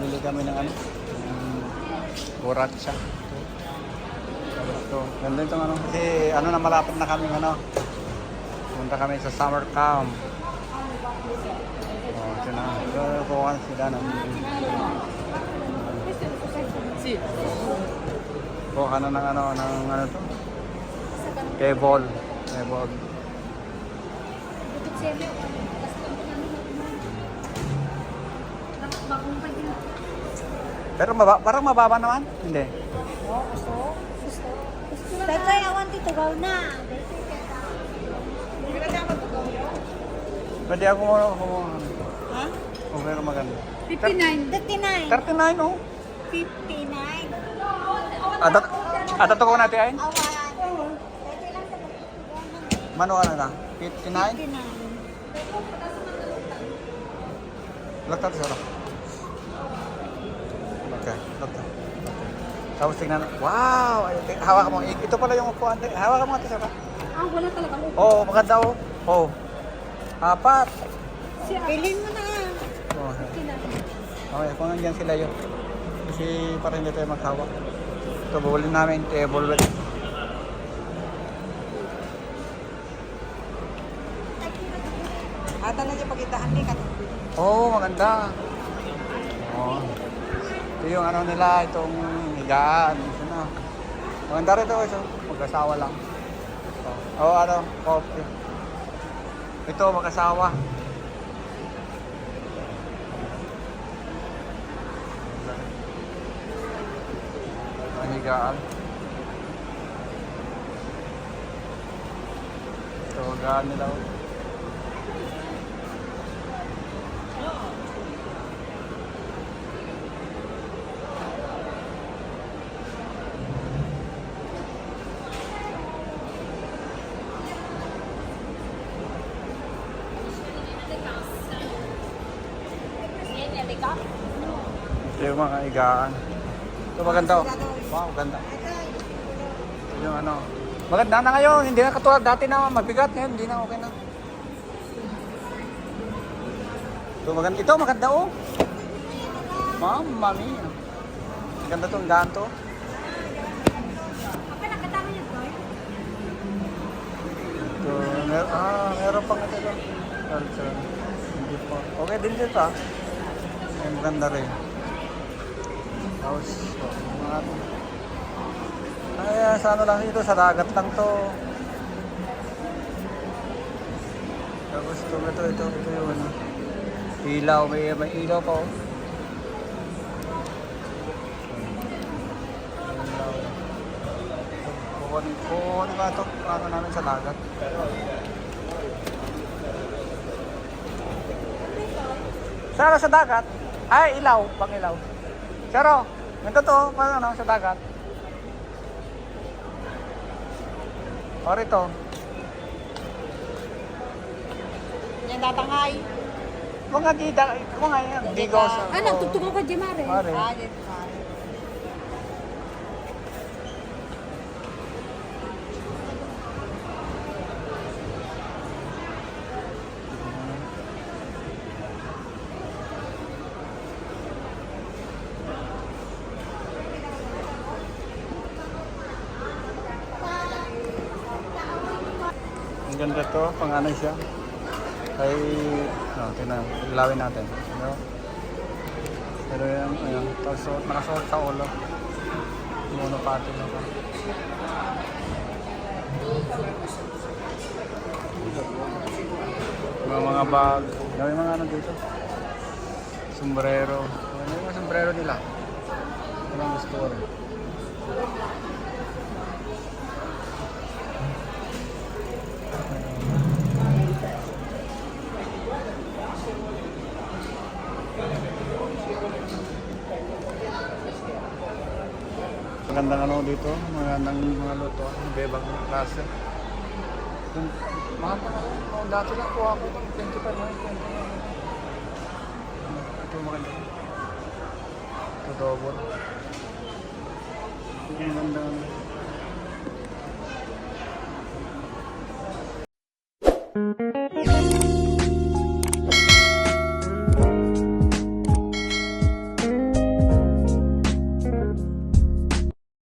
bili kami ng ano, Boratsa. Ito, ganda itong ano, kasi ano na malapit na kami ano, punta kami sa summer camp. Oh, ito na, kukuha sila ng Kuha na ng ano, ng ano to? Kebol. Kebol. Kebol. Pero maba, parang mababa naman. Hindi. Tatay, I want to go na. Pwede ako mo, Ha? kung meron maganda. 59. 59. 39, oh. 59. Atat, atat ko natin ay? Sa. Mano ka na na? 59? 59. Laktat Okay, laktat. Tapos tingnan, wow! Ay, ti- Hawak mo. Ito pala yung upuan. Hawak mo ito siya. Ah, wala talaga. Oo, oh, maganda oh. Oo. Oh. Apat. Si Bilhin mo na. Oh, okay, kung nandiyan sila yun. Kasi para hindi tayo maghawak. Ito, bawalin namin. Table with. Ata na siya pagitaan ni. Oo, oh, maganda. Oo. Ito yung ano nila, itong higaan. Ito na. Maganda rin ito. Ito. Mag-asawa lang. Oo, oh, ano, coffee. Ito, mag-asawa. Ang higaan. Ito, higaan nila. oh. Ito yung mga higaan. Ito maganda oh. Wow, ganda. Ito yung ano. Maganda na ngayon. Hindi na katulad dati na mabigat. Ngayon, hindi na okay na. Ito maganda. Ito maganda oh. Mamma mia. Ganda tong ganto. Ito, mer ah, meron pang ito. Culture. Hindi pa. Okay din dito ah. Ay, maganda rin. Tapos, mga. Ay, sa ano lang dito, sa dagat lang to. Tapos ito, ito, ito, ito ano. Ilaw, may, may ilaw pa oh. Kukunin ka ito, ano namin sa dagat. Saro sa dagat? Ay, ilaw, pang ilaw. Saro, ganito to, paano ano, sa dagat? O rito. Yan tatangay. Mga dida, mga yan, digo sa... Ah, nagtugtog ka, Jemare. Pare. Ah, yan. Ang ganda to, pang ano siya. Kay, no, tingnan, ilawin natin. No? Pero yung, ayun, tapos suot, nakasuot sa ulo. Monopati na pa. Mga mga bag, may mga ano dito. Sombrero. Ano yung mga sombrero nila? Ano gusto ko rin. Magandang ano dito, magandang mga luto, bebang klase. Yung, mahal pa na. Oh, dati lang kuha ko ito, 25 na rin. Ito maganda. Ito double. Ito ang ganda. ano.